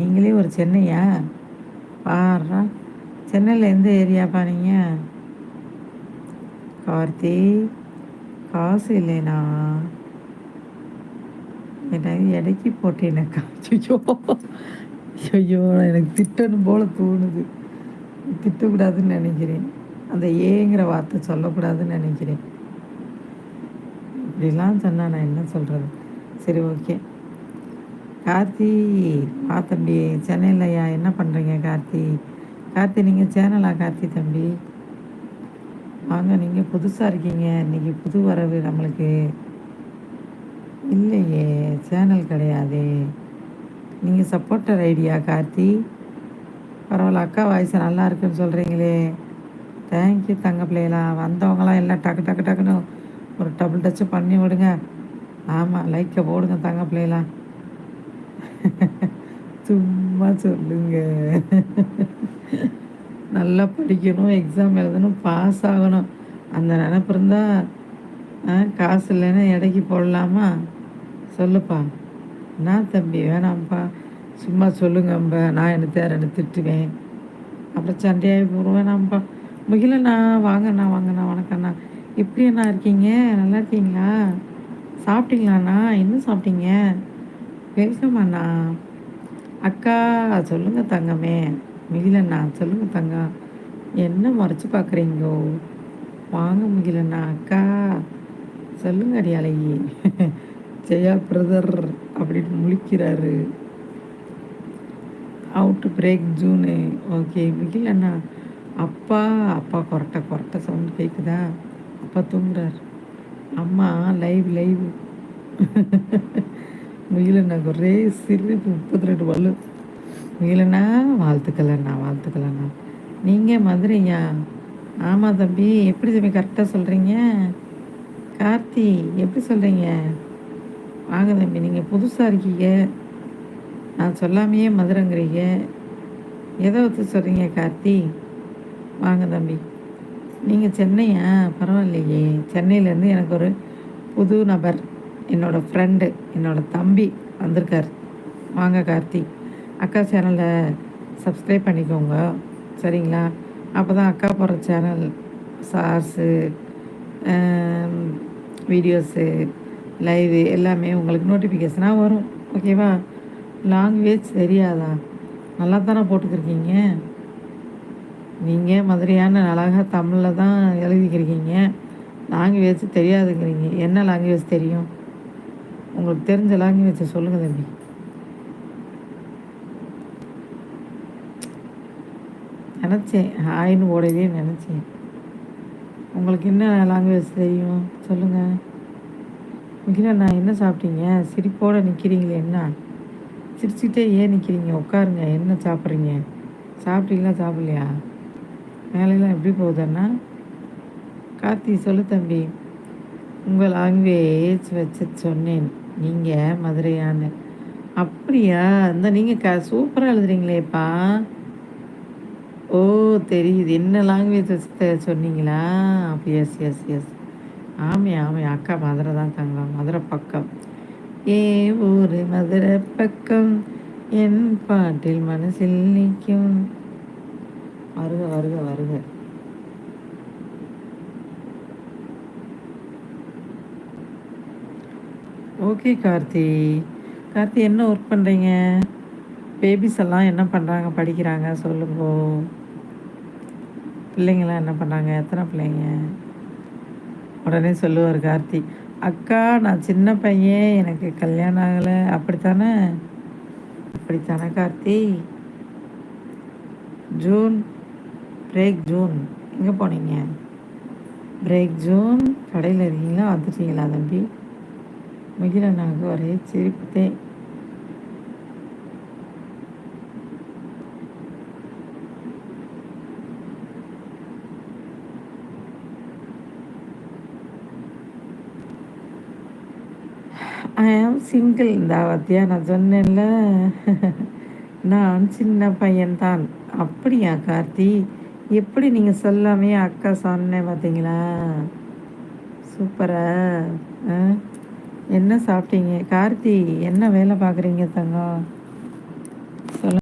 நீங்களே ஒரு சென்னையா? பாடுறா சென்னையில் எந்த ஏரியாப்பா நீங்கள் கார்த்தி காசு இல்லைனா? என்ன இடைக்கி போட்டேனக்கா ஐயோ ஐயோ எனக்கு திட்டணும் போல தோணுது. திட்டக்கூடாதுன்னு நினைக்கிறேன். அந்த ஏங்கிற வார்த்தை சொல்லக்கூடாதுன்னு நினைக்கிறேன். இப்படிலாம் சொன்னால் நான் என்ன சொல்கிறது சரி ஓகே. கார்த்தி பா தம்பி. சென்னையிலையா? என்ன பண்ணுறீங்க கார்த்தி? கார்த்தி நீங்கள் சேனலா கார்த்தி தம்பி? வாங்க நீங்கள் புதுசாக இருக்கீங்க. இன்றைக்கி புது வரவு நம்மளுக்கு. இல்லையே சேனல் கிடையாது. நீங்கள் சப்போர்ட்டர் ஐடியா கார்த்தி. பரவாயில்ல அக்கா வாய்ஸ் நல்லா இருக்குன்னு சொல்கிறீங்களே தேங்க்யூ தங்க பிள்ளைகளா. வந்தவங்களாம் எல்லாம் டக்கு டக்கு டக்குன்னு ஒரு டபுள் டச்சு பண்ணி விடுங்க. ஆமாம் லைக்கை போடுங்க தங்க பிள்ளைகளா. சும்மா சொல்லுங்க. நல்லா படிக்கணும் எக்ஸாம் எழுதணும் பாஸ் ஆகணும். அந்த நினப்பு இருந்தால் காசு இல்லைன்னா இடைக்கு போடலாமா? சொல்லுப்பா. நான் தம்பி வேணாம்ப்பா. சும்மா சொல்லுங்கம்பா நான் என்ன தேரன்னு திட்டுவேன். அப்புறம் சண்டையாகி போடுவேன் வேணாம்ப்பா. முகிலண்ணா வாங்கண்ணா வாங்கண்ணா வணக்கண்ணா எப்படி என்ன இருக்கீங்க? நல்லா இருக்கீங்களா? சாப்பிட்டீங்களாண்ணா இன்னும் சாப்பிட்டீங்க? பேசமாண்ணா. அக்கா சொல்லுங்க தங்கமே. முகிலண்ணா சொல்லுங்க தங்கம் என்ன மறைச்சு பார்க்குறீங்கோ வாங்க முகிலண்ணா அக்கா. சொல்லுங்க அடியாலையே ஜெயா பிரதர் அப்படின்னு முழிக்கிறாரு. அவுட்டு பிரேக் ஜூனு ஓகே முகிலண்ணா. அப்பா அப்பா கொரட்டை கொரட்டை சவுண்ட் கேட்குதா அப்பா தூங்குறார். அம்மா லைவ் லைவ் முயலண்ணா ஒரே சிரிப்பு முப்பத்தி ரெண்டு பல்லு முயலண்ணா வாழ்த்துக்கலண்ணா வாழ்த்துக்கலண்ணா நீங்கள் மதுரையா? ஆமாம் தம்பி எப்படி தம்பி கரெக்டாக சொல்கிறீங்க கார்த்தி எப்படி சொல்கிறீங்க வாங்க தம்பி நீங்கள் புதுசாக இருக்கீங்க. நான் சொல்லாமையே மதுரைங்கிறீங்க. எதை வச்சு சொல்கிறீங்க கார்த்தி? வாங்க தம்பி. நீங்கள் சென்னையா? பரவாயில்லையே. சென்னையிலேருந்து எனக்கு ஒரு புது நபர். என்னோடய ஃப்ரெண்டு என்னோடய தம்பி வந்திருக்கார். வாங்க கார்த்தி. அக்கா சேனலை சப்ஸ்கிரைப் பண்ணிக்கோங்க. சரிங்களா? அப்போ தான் அக்கா போடுற சேனல் சார்ஸு வீடியோஸு லைவு எல்லாமே உங்களுக்கு நோட்டிஃபிகேஷனாக வரும். ஓகேவா லாங்குவேஜ் தெரியாதா? நல்லா தானே போட்டுக்கிருக்கீங்க? நீங்கள் மதுரையான அழகாக தமிழில் தான் எழுதிக்கிறீங்க லாங்குவேஜ் தெரியாதுங்கிறீங்க. என்ன லாங்குவேஜ் தெரியும்? உங்களுக்கு தெரிஞ்ச லாங்குவேஜை சொல்லுங்கள் தம்பி. நினச்சேன். ஹாய்னு ஓடவே நினச்சேன். உங்களுக்கு என்ன லாங்குவேஜ் தெரியும்? சொல்லுங்கள் முக்கியம் நான் என்ன சாப்பிட்டீங்க? சிரிப்போடு நிற்கிறீங்களே என்ன? சிரிச்சுக்கிட்டே ஏன் நிற்கிறீங்க உட்காருங்க. என்ன சாப்பிட்றீங்க? சாப்பிட்டீங்களா சாப்பிட்லையா? வேலையெல்லாம் எப்படி போகுதுன்னா கார்த்தி சொல்லு தம்பி. உங்கள் லாங்குவேஜ் வச்சு சொன்னேன். நீங்கள் மதுரையான்னு அப்படியா? இந்த நீங்கள் க சூப்பராக எழுதுறீங்களேப்பா. ஓ தெரியுது. என்ன லாங்குவேஜ் சொன்னீங்களா? அப்போ எஸ் எஸ் எஸ் ஆமே ஆமே. அக்கா மதுரை தான் தங்கலாம் மதுரை பக்கம். ஏ ஊர் மதுரை பக்கம்? என் பாட்டில் மனசில் நிற்கும். வருக வருக வருக. ஓகே கார்த்தி. கார்த்தி என்ன ஒர்க் பண்ணுறீங்க பேபிஸ் எல்லாம் என்ன பண்ணுறாங்க படிக்கிறாங்க சொல்லுங்க. பிள்ளைங்களாம் என்ன பண்ணுறாங்க எத்தனை பிள்ளைங்க? உடனே சொல்லுவார் கார்த்தி அக்கா நான் சின்ன பையன் எனக்கு கல்யாணம் ஆகலை. அப்படித்தானே? அப்படித்தானே கார்த்தி? June break June. எங்கே போனீங்க? Break June. கடையில் இருக்கீங்களா? வந்துட்டீங்களா தம்பி? முகிலனாக ஒரே சிரித்தேன். ஐ ஆம் சிங்கிள் இந்த அவத்தியா நான் சொன்னேன்ல. நான் சின்ன பையன்தான். அப்படியா கார்த்தி? எப்படி நீங்கள் சொல்லாமே அக்கா சொன்னேன் பார்த்தீங்களா சூப்பரா. என்ன சாப்பிட்டீங்க? கார்த்தி என்ன வேலை பார்க்குறீங்க தங்கம்? சொல்ல